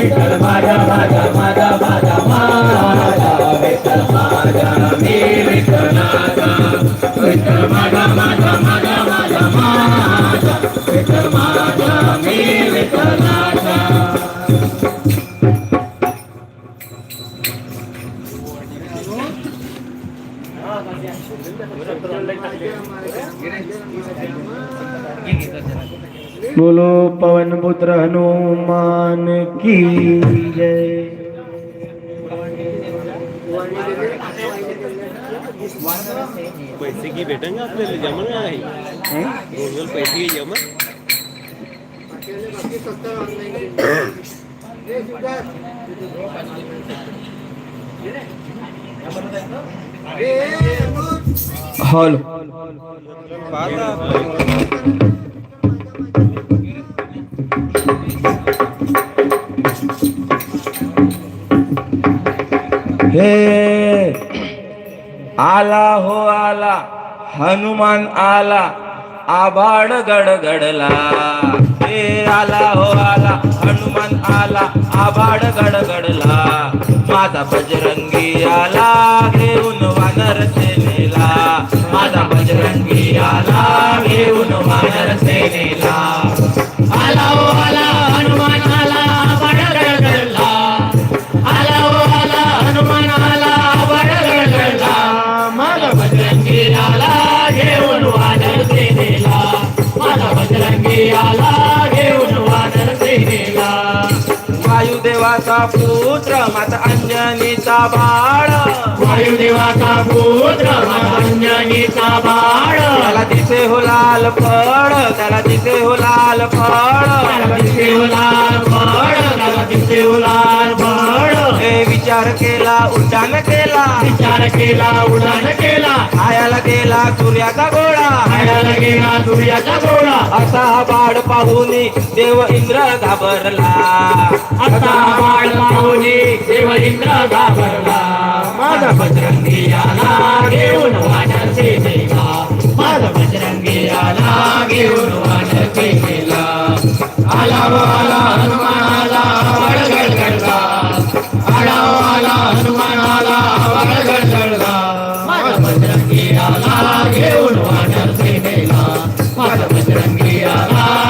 विठ्ठल माझा माझा माझा माझा माझा विठ्ठल माझा मी विठ्ठलाचा विठ्ठल माझा माझा माझा माझा माझा विठ्ठल माझा मी विठ्ठलाचा बोलो पवन पुत्र हनुमान की जय। पैसे की भेटेंगे आपल्याला जमल का नाही दोन दोन पैसे की जमल? हॉल। हे आला हो आला हनुमान आला आभाड गडगडला. हे आला हो आला हनुमान आला आभाड गडगडला. माझा बजरंगी आला घेऊन वानर सेनेला माझा बजरंगी आला घेऊन वानर सेनेला वायुदेवाचा पुत्र माता अंजनीचा बाळ. वायुदेवाचा पुत्र माता अंजनीचा बाळ. त्याला दिसे हो लाल फळ त्याला दिसे हो लाल फळ. त्याला दिसे हो लाल फळ त्याला दिसे हो लाल फळ. हे विचार केला उड्डाण केला. विचार केला उड्डाण केला. खायला सूर्याचा गोळा. गेला सूर्याचा गोळा. असा बाळ पाहुनी देव इंद्र घाबरला. असा बाळ पाहुनी देव इंद्र घाबरला. माझा बजरंगी आला गे